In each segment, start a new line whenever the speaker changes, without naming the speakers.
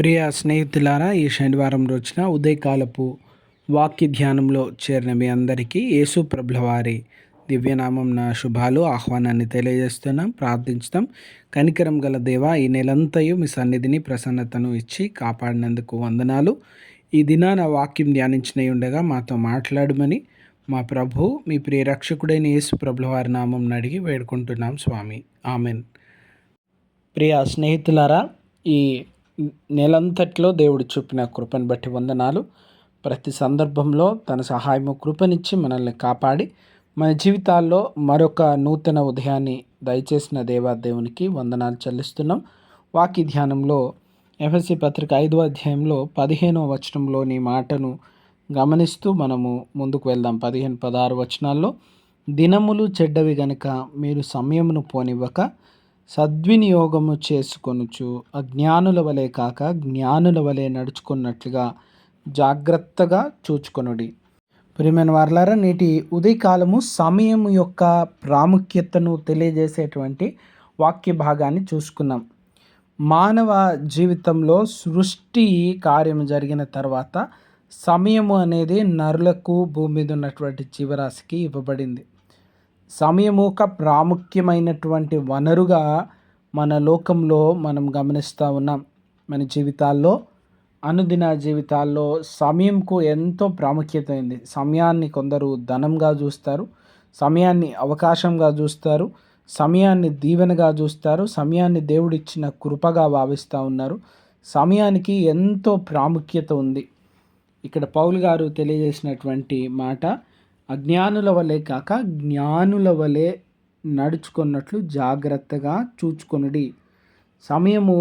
ప్రియ స్నేహితులారా ఈ శనివారం రోజున ఉదయకాలపు వాక్య ధ్యానంలో చేరిన మీ అందరికీ యేసు ప్రభులవారి దివ్యనామం నా శుభాలు ఆహ్వానాన్ని తెలియజేస్తున్నాం ప్రార్థించుతాం. కనికరం గల దేవ ఈ నెలంతయు మీ సన్నిధిని ప్రసన్నతను ఇచ్చి కాపాడినందుకు వందనాలు. ఈ దినాన వాక్యం ధ్యానించినై ఉండగా మాతో మాట్లాడమని మా ప్రభు మీ ప్రియ రక్షకుడైన యేసు ప్రభుల వారి నామం అడిగి వేడుకుంటున్నాం స్వామి. ఆమెన్. ప్రియ స్నేహితులారా ఈ నెలంతట్లో దేవుడు చూపిన కృపను బట్టి వందనాలు. ప్రతి సందర్భంలో తన సహాయము కృపనిచ్చి మనల్ని కాపాడి మన జీవితాల్లో మరొక నూతన ఉదయాన్ని దయచేసిన దేవాదేవునికి వందనాలు చెల్లిస్తున్నాం. వాకి ధ్యానంలో ఎఫ్ఎస్సి పత్రిక ఐదో అధ్యాయంలో పదిహేనవ వచనంలోని మాటను గమనిస్తూ మనము ముందుకు వెళ్దాం. పదిహేను పదహారు వచనాల్లో దినములు చెడ్డవి గనుక మీరు సమయమును పోనివ్వక సద్వినియోగము చేసుకొనుచు అజ్ఞానుల వలె కాక జ్ఞానుల వలె నడుచుకున్నట్లుగా జాగ్రత్తగా చూచుకొనుడి. ప్రియమైన వార్లారా నేటి ఉదయకాలము సమయం యొక్క ప్రాముఖ్యతను తెలియజేసేటువంటి వాక్య భాగాన్ని చూసుకున్నాం మానవ జీవితంలో సృష్టి కార్యం జరిగిన తర్వాత సమయము అనేది నరులకు భూమి మీద ఉన్నటువంటి జీవరాశికి ఇవ్వబడింది. సమయము ఒక ప్రాముఖ్యమైనటువంటి వనరుగా మన లోకంలో మనం గమనిస్తూ ఉన్నాం. మన జీవితాల్లో అనుదిన జీవితాల్లో సమయంకు ఎంతో ప్రాముఖ్యత అయింది. సమయాన్ని కొందరు ధనంగా చూస్తారు సమయాన్ని అవకాశంగా చూస్తారు సమయాన్ని దీవెనగా చూస్తారు సమయాన్ని దేవుడిచ్చిన కృపగా భావిస్తూ ఉన్నారు. సమయానికి ఎంతో ప్రాముఖ్యత ఉంది. ఇక్కడ పౌల్ గారు తెలియజేసినటువంటి మాట అజ్ఞానుల వలె కాక జ్ఞానుల వలె నడుచుకున్నట్లు జాగ్రత్తగా చూచుకొనుడి. సమయము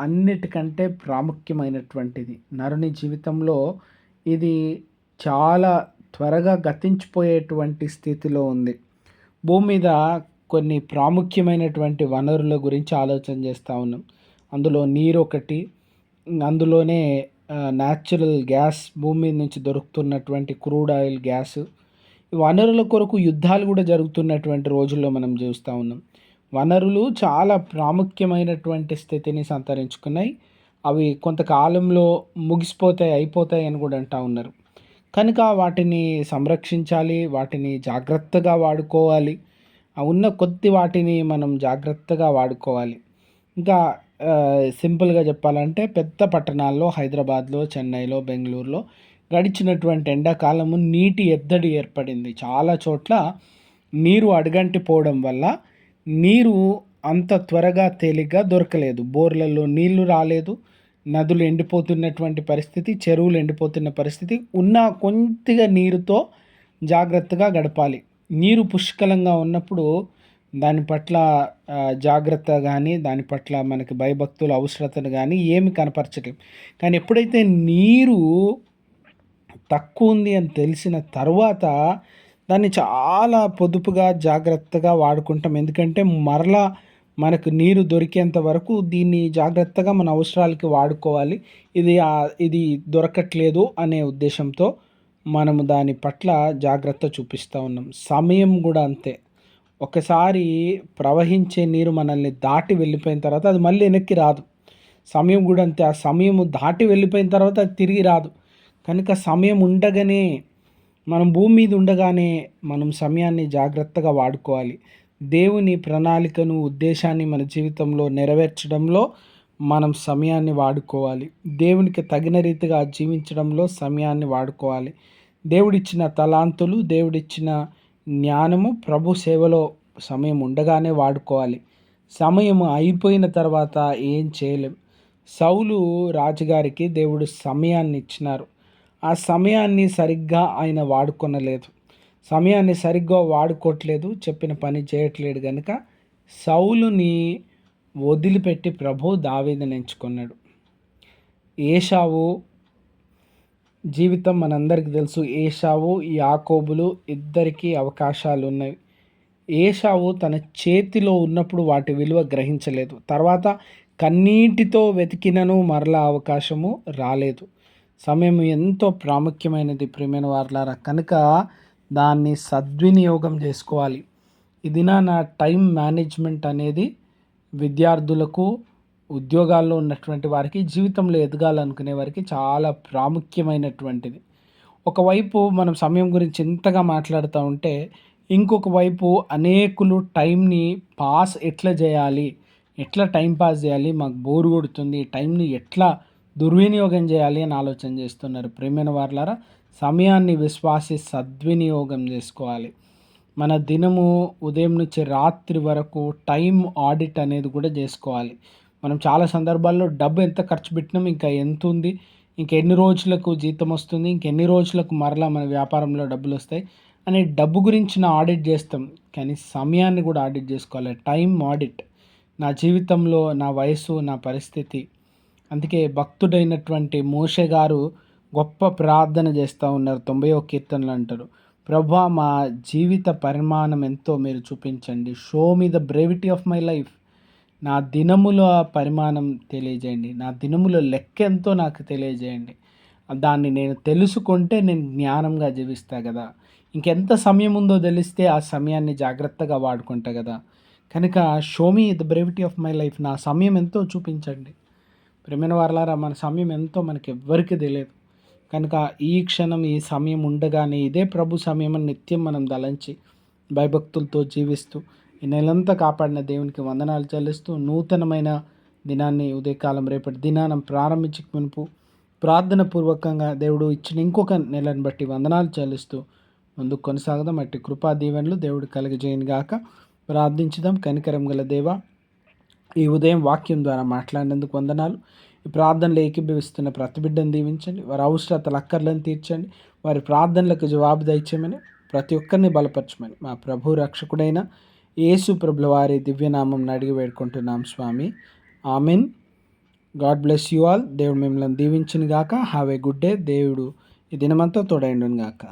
అన్నిటికంటే ప్రాముఖ్యమైనటువంటిది. నరుని జీవితంలో ఇది చాలా త్వరగా గతించిపోయేటువంటి స్థితిలో ఉంది. భూమి మీద కొన్ని ప్రాముఖ్యమైనటువంటి వనరుల గురించి ఆలోచన చేస్తూ ఉన్నాం. అందులో నీరు ఒకటి అందులోనే న్యాచురల్ గ్యాస్ భూమి నుంచి దొరుకుతున్నటువంటి క్రూడ్ ఆయిల్ గ్యాస్ వనరుల కొరకు యుద్ధాలు కూడా జరుగుతున్నటువంటి రోజుల్లో మనం చూస్తూ ఉన్నాం. వనరులు చాలా ప్రాముఖ్యమైనటువంటి స్థితిని సంతరించుకున్నాయి. అవి కొంతకాలంలో ముగిసిపోతాయి అయిపోతాయి అని కూడా అంటూ ఉన్నారు. కనుక వాటిని సంరక్షించాలి వాటిని జాగ్రత్తగా వాడుకోవాలి. ఉన్న కొద్ది వాటిని మనం జాగ్రత్తగా వాడుకోవాలి. ఇంకా సింపుల్గా చెప్పాలంటే పెద్ద పట్టణాల్లో హైదరాబాద్లో చెన్నైలో బెంగళూరులో గడిచినటువంటి ఎండాకాలము నీటి ఎద్దడి ఏర్పడింది. చాలా చోట్ల నీరు అడగంటిపోవడం వల్ల నీరు అంత త్వరగా తేలిగ్గా దొరకలేదు. బోర్లలో నీళ్ళు రాలేదు. నదులు ఎండిపోతున్నటువంటి పరిస్థితి చెరువులు ఎండిపోతున్న పరిస్థితి ఉన్న కొద్దిగా నీరుతో జాగ్రత్తగా గడపాలి. నీరు పుష్కలంగా ఉన్నప్పుడు దాని పట్ల జాగ్రత్త కానీ దాని పట్ల మనకి భయభక్తుల అవసరతను కానీ ఏమి కనపరచలేం. కానీ ఎప్పుడైతే నీరు తక్కువ ఉంది అని తెలిసిన తర్వాత దాన్ని చాలా పొదుపుగా జాగ్రత్తగా వాడుకుంటాం. ఎందుకంటే మరలా మనకు నీరు దొరికేంత వరకు దీన్ని జాగ్రత్తగా మన అవసరాలకి వాడుకోవాలి. ఇది ఇది దొరకట్లేదు అనే ఉద్దేశంతో మనము దాని పట్ల జాగ్రత్త చూపిస్తూ ఉన్నాం. సమయం కూడా అంతే. ఒకసారి ప్రవహించే నీరు మనల్ని దాటి వెళ్ళిపోయిన తర్వాత అది మళ్ళీ వెనక్కి రాదు. సమయం కూడా అంతే. ఆ సమయం దాటి వెళ్ళిపోయిన తర్వాత అది తిరిగి రాదు. కనుక సమయం ఉండగానే మనం భూమి మీద ఉండగానే మనం సమయాన్ని జాగ్రత్తగా వాడుకోవాలి. దేవుని ప్రణాళికను ఉద్దేశాన్ని మన జీవితంలో నెరవేర్చడంలో మనం సమయాన్ని వాడుకోవాలి. దేవునికి తగిన రీతిగా జీవించడంలో సమయాన్ని వాడుకోవాలి. దేవుడిచ్చిన తలాంతులు దేవుడిచ్చిన జ్ఞానము ప్రభు సేవలో సమయం ఉండగానే వాడుకోవాలి. సమయం అయిపోయిన తర్వాత ఏం చేయలేం. సౌలు రాజుగారికి దేవుడు సమయాన్ని ఇచ్చినారు ఆ సమయాన్ని సరిగ్గా ఆయన వాడుకొనలేదు. సమయాన్ని సరిగ్గా వాడుకోవట్లేదు చెప్పిన పని చేయట్లేదు కనుక సౌలుని వదిలిపెట్టి ప్రభు దావీదని ఎంచుకున్నాడు. ఏషావు జీవితం మనందరికీ తెలుసు. ఏషావు యాకోబులు ఇద్దరికీ అవకాశాలు ఉన్నాయి ఏషావు తన చేతిలో ఉన్నప్పుడు వాటి విలువ గ్రహించలేదు. తర్వాత కన్నీటితో వెతికినను మరలా అవకాశము రాలేదు. సమయం ఎంతో ప్రాముఖ్యమైనది ప్రియమైన వార్లారా. కనుక దాన్ని సద్వినియోగం చేసుకోవాలి. ఇది నా టైం మేనేజ్మెంట్ అనేది విద్యార్థులకు ఉద్యోగాల్లో ఉన్నటువంటి వారికి జీవితంలో ఎదగాలనుకునే వారికి చాలా ప్రాముఖ్యమైనటువంటిది. ఒకవైపు మనం సమయం గురించి ఎంతగా మాట్లాడుతూ ఉంటే ఇంకొక వైపు అనేకులు టైంని పాస్ ఎట్లా చేయాలి? ఎట్లా టైం పాస్ చేయాలి? మాకు బోరు కొడుతుంది. టైంని ఎట్లా దుర్వినియోగం చేయాలి అని ఆలోచన చేస్తున్నారు. ప్రేమైన వారులారా సమయాన్ని విశ్వాసి సద్వినియోగం చేసుకోవాలి. మన దినము ఉదయం నుంచి రాత్రి వరకు టైం ఆడిట్ అనేది కూడా చేసుకోవాలి. మనం చాలా సందర్భాల్లో డబ్బు ఎంత ఖర్చు పెట్టినాం ఇంకా ఎంత ఉంది ఇంకెన్ని రోజులకు జీతం వస్తుంది ఇంకెన్ని రోజులకు మరలా మన వ్యాపారంలో డబ్బులు వస్తాయి అనే డబ్బు గురించి నా ఆడిట్ చేస్తాం. కానీ సమయాన్ని కూడా ఆడిట్ చేసుకోవాలి. Time audit. నా జీవితంలో నా వయసు నా పరిస్థితి అందుకే భక్తుడైనటువంటి మోషే గారు గొప్ప ప్రార్థన చేస్తూ ఉన్నారు. తొంభై ఒక కీర్తనలు అంటారు. ప్రభా మా జీవిత పరిమాణం ఎంతో మీరు చూపించండి. Show me the brevity of my life నా దినముల పరిమాణం తెలియజేయండి. నా దినముల లెక్క ఎంతో నాకు తెలియజేయండి. దాన్ని నేను తెలుసుకుంటే నేను జ్ఞానంగా జీవిస్తా కదా. ఇంకెంత సమయం ఉందో తెలిస్తే ఆ సమయాన్ని జాగ్రత్తగా వాడుకుంటా కదా. కనుక show me the brevity of my life నా సమయం ఎంతో చూపించండి. ప్రేమైన వారలారా మన సమయం ఎంతో మనకి ఎవ్వరికి తెలియదు. కనుక ఈ క్షణం ఈ సమయం ఉండగానే ఇదే ప్రభు సమయం అని నిత్యం మనం దలంచి భయభక్తులతో జీవిస్తూ ఈ నెలంతా కాపాడిన దేవునికి వందనాలు చెల్లిస్తూ నూతనమైన దినాన్ని ఉదయకాలం రేపటి దినానం ప్రారంభించి మునుపు ప్రార్థన పూర్వకంగా దేవుడు ఇచ్చిన ఇంకొక నెలను బట్టి వందనాలు చెల్లిస్తూ ముందుకు కొనసాగదాం. అట్టి కృపా దీవెనలు దేవుడు కలిగజేయను గాక ప్రార్థించుదాం. కనికరం గల దేవ ఈ ఉదయం వాక్యం ద్వారా మాట్లాడినందుకు వందనాలు. ఈ ప్రార్థనలు ఏకీభవిస్తున్న ప్రతి బిడ్డను దీవించండి. వారి అవసరతలు అక్కర్లను తీర్చండి. వారి ప్రార్థనలకు జవాబు దయచేయమని ప్రతి ఒక్కరిని బలపరచమని మా ప్రభు రక్షకుడైన యేసు ప్రభుల వారి దివ్యనామం అడిగి వేడుకుంటున్నాం స్వామి. Amen. God bless you all. దేవుడు మిమ్మల్ని దీవించిన గాక హ్యావ్ ఏ గుడ్ డే. దేవుడు ఈ దినమంతా తోడైండును గాక